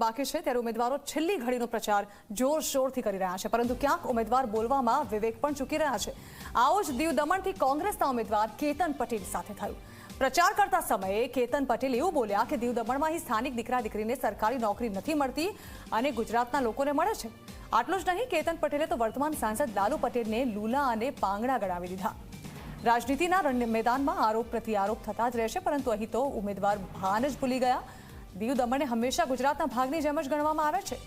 બાકી છે ત્યારે ઉમેદવારો છેલ્લી ઘડીનો પ્રચાર જોરશોરથી કરી રહ્યા છે. પરંતુ ક્યાંક ઉમેદવાર બોલવામાં વિવેક પણ ચૂકી રહ્યા છે. આવો જ દીવ દમણથી કોંગ્રેસના ઉમેદવાર કેતન પટેલ સાથે થયું. પ્રચાર કરતા સમયે કેતન પટેલ એવું બોલ્યા કે દીવ દમણમાં સ્થાનિક દીકરા દીકરીને સરકારી નોકરી નથી મળતી અને ગુજરાતના લોકોને મળે છે. આટલું જ નહીં, કેતન પટેલે તો વર્તમાન સાંસદ લાલુ પટેલને લૂલા અને પાંગડા ગણાવી દીધા. રાજનીતિના મેદાનમાં આરોપ પ્રત્યારોપ થતા જ રહેશે, પરંતુ અહીં તો ઉમેદવાર ભાન જ ભૂલી ગયા. દીવ દમણને હંમેશા ગુજરાતના ભાગની જેમ જ ગણવામાં આવે છે.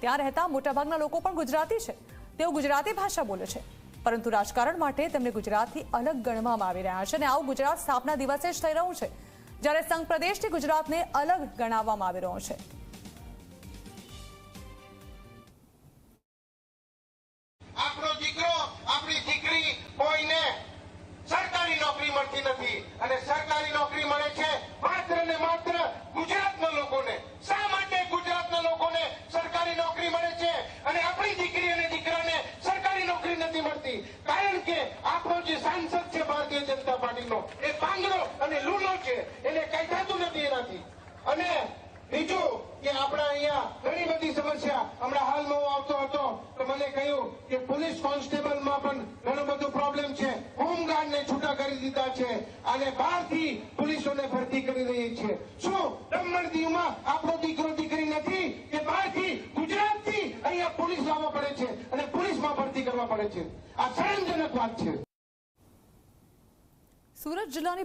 ત્યાં રહેતા મોટાભાગના લોકો પણ ગુજરાતી છે. તેઓ ગુજરાતી ભાષા બોલે છે. પરંતુ રાજકારણ માટે તેમને ગુજરાતથી અલગ ગણવામાં આવી રહ્યા છે અને આવું ગુજરાત સ્થાપના દિવસે જ થઈ રહ્યું છે, જ્યારે સંઘ પ્રદેશથી ગુજરાતને અલગ ગણાવવામાં આવી રહ્યો છે. મળતી નથી અને સરકારી નોકરી મળે છે માત્ર ને માત્ર ગુજરાતના લોકોને શા માટે ગુજરાતના લોકોને સરકારી નોકરી મળે છે અને આપણી દીકરી અને દીકરાને સરકારી નોકરી નથી મળતી કારણ કે આપણો જે સાંસદ છે ભારતીય જનતા પાર્ટીનો, એ પાંગડો અને લૂલો છે, એને કઈ થતું નથી એનાથી. અને બીજું કે આપણા અહીંયા ઘણી બધી સમસ્યા હમણાં હાલમાં હું આવતો હતો, તો મને કહ્યું કે પોલીસ કોન્સ્ટેબલમાં પણ ઘણો બધો પ્રોબ્લેમ છે. હોમગાર્ડને છૂટા કરી દીધા છે. અને બહારથી પોલીસોને ભરતી કરી રહી છે. શું દમણ દીવમાં આપણો દીકરો દીકરી નથી કે બહારથી ગુજરાતથી અહીંયા પોલીસ લાવવા પડે છે અને પોલીસમાં ભરતી કરવા પડે છે. આ શરમજનક વાત છે. સુરત જિલ્લાની